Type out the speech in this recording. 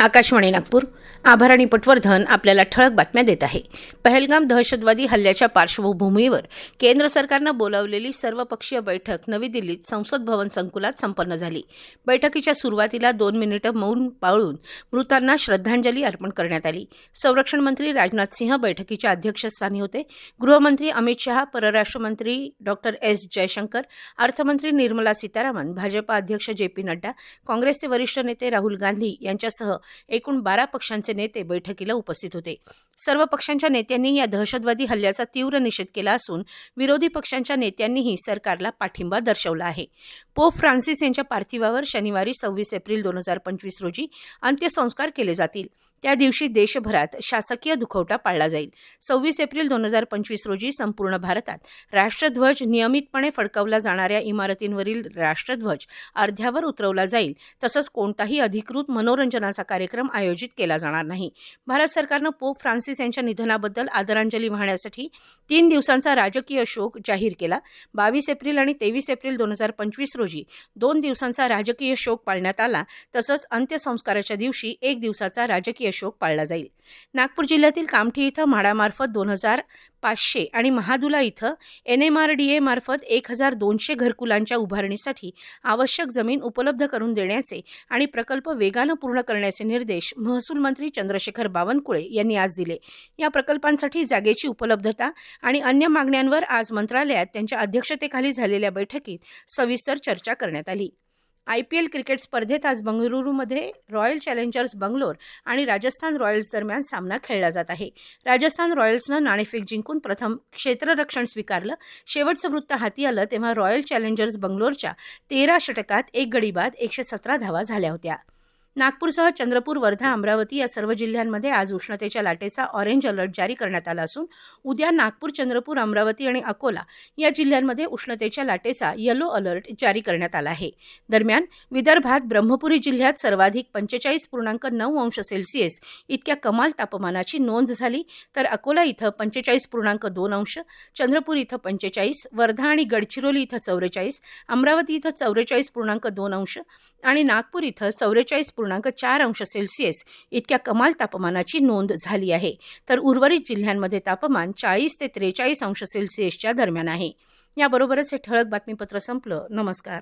आकाशवाणी नागपूर आभाराणी पटवर्धन आपल्याला ठळक बातम्या देत आहे. पहलगाम दहशतवादी हल्ल्याच्या पार्श्वभूमीवर केंद्र सरकारनं बोलावलेली सर्वपक्षीय बैठक नवी दिल्लीत संसद भवन संकुलात संपन्न झाली. बैठकीच्या सुरुवातीला दोन मिनिटं मौन पाळून मृतांना श्रद्धांजली अर्पण करण्यात आली. संरक्षण मंत्री राजनाथ सिंह बैठकीच्या अध्यक्षस्थानी होते. गृहमंत्री अमित शहा परराष्ट्र मंत्री डॉक्टर एस. जयशंकर अर्थमंत्री निर्मला सीतारामन भाजपा अध्यक्ष जे पी नड्डा काँग्रेसचे वरिष्ठ नेते राहुल गांधी यांच्यासह एकूण बारा पक्षांचे नेते बैठकीला उपस्थित होते. सर्व पक्षांच्या नेत्यांनी या दहशतवादी हल्ल्याचा तीव्र निषेध केला असून विरोधी पक्षांच्या नेत्यांनीही सरकारला पाठिंबा दर्शवला आहे. पोप फ्रान्सिस यांच्या पार्थिवावर शनिवारी सव्वीस एप्रिल दोन हजार पंचवीस रोजी अंत्यसंस्कार केले जातील. त्या दिवशी देशभरात शासकीय दुखवटा पाळला जाईल. सव्वीस एप्रिल दोन हजार पंचवीस रोजी संपूर्ण भारतात राष्ट्रध्वज नियमितपणे फडकवला जाणाऱ्या इमारतींवरील राष्ट्रध्वज अर्ध्यावर उतरवला जाईल. तसंच कोणताही अधिकृत मनोरंजनाचा कार्यक्रम आयोजित केला जाणार नाही. भारत सरकारनं पोप फ्रान्सिस यांच्या निधनाबद्दल आदरांजली वाहण्यासाठी तीन दिवसांचा राजकीय शोक जाहीर केला. बावीस एप्रिल आणि तेवीस एप्रिल दोन हजार पंचवीस रोजी दोन दिवसांचा राजकीय शोक पाळण्यात आला. तसंच अंत्यसंस्काराच्या दिवशी एक दिवसाचा राजकीय शोक पाळला जाईल. नागपूर जिल्ह्यातील कामठी इथं म्हाडामार्फत दोन हजार पाचशे आणि महादुला इथं N M R D A मार्फत एक हजार दोनशे घरकुलांच्या उभारणीसाठी आवश्यक जमीन उपलब्ध करून देण्याचे आणि प्रकल्प वेगानं पूर्ण करण्याचे निर्देश महसूल मंत्री चंद्रशेखर बावनकुळे यांनी आज दिले. या प्रकल्पांसाठी जागेची उपलब्धता आणि अन्य मागण्यांवर आज मंत्रालयात त्यांच्या अध्यक्षतेखाली झालेल्या बैठकीत सविस्तर चर्चा करण्यात आली. आय पी एल क्रिकेट स्पर्धेत आज बंगळुरूमध्ये रॉयल चॅलेंजर्स बंगलोर आणि राजस्थान रॉयल्स दरम्यान सामना खेळला जात आहे. राजस्थान रॉयल्सनं नाणेफेक जिंकून प्रथम क्षेत्ररक्षण स्वीकारलं. शेवटचं वृत्त हाती आलं तेव्हा रॉयल चॅलेंजर्स बंगलोरच्या तेरा षटकात एक गडी बाद एकशे सतरा धावा झाल्या होत्या. नागपूरसह चंद्रपूर वर्धा अमरावती या सर्व जिल्ह्यांमध्ये आज उष्णतेच्या लाटेचा ऑरेंज अलर्ट जारी करण्यात आला असून उद्या नागपूर चंद्रपूर अमरावती आणि अकोला या जिल्ह्यांमध्ये उष्णतेच्या लाटेचा येलो अलर्ट जारी करण्यात आला आहे. दरम्यान विदर्भात ब्रह्मपुरी जिल्ह्यात सर्वाधिक पंचेचाळीस पूर्णांक नऊ अंश सेल्सिअस इतक्या कमाल तापमानाची नोंद झाली तर अकोला इथं पंचेचाळीस पूर्णांक दोन अंश चंद्रपूर इथं पंचेचाळीस वर्धा आणि गडचिरोली इथं चौवेचाळीस अमरावती इथं चौवेचाळीस पूर्णांक दोन अंश आणि नागपूर इथं चौवेचाळीस पूर्णांक चार अंश सेल्सिअस इतक्या कमाल तापमानाची नोंद झाली आहे. तर उर्वरित जिल्ह्यांमध्ये तापमान चाळीस ते त्रेचाळीस अंश सेल्सिअसच्या दरम्यान आहे. याबरोबरच हे ठळक बातमीपत्र संपलं. नमस्कार.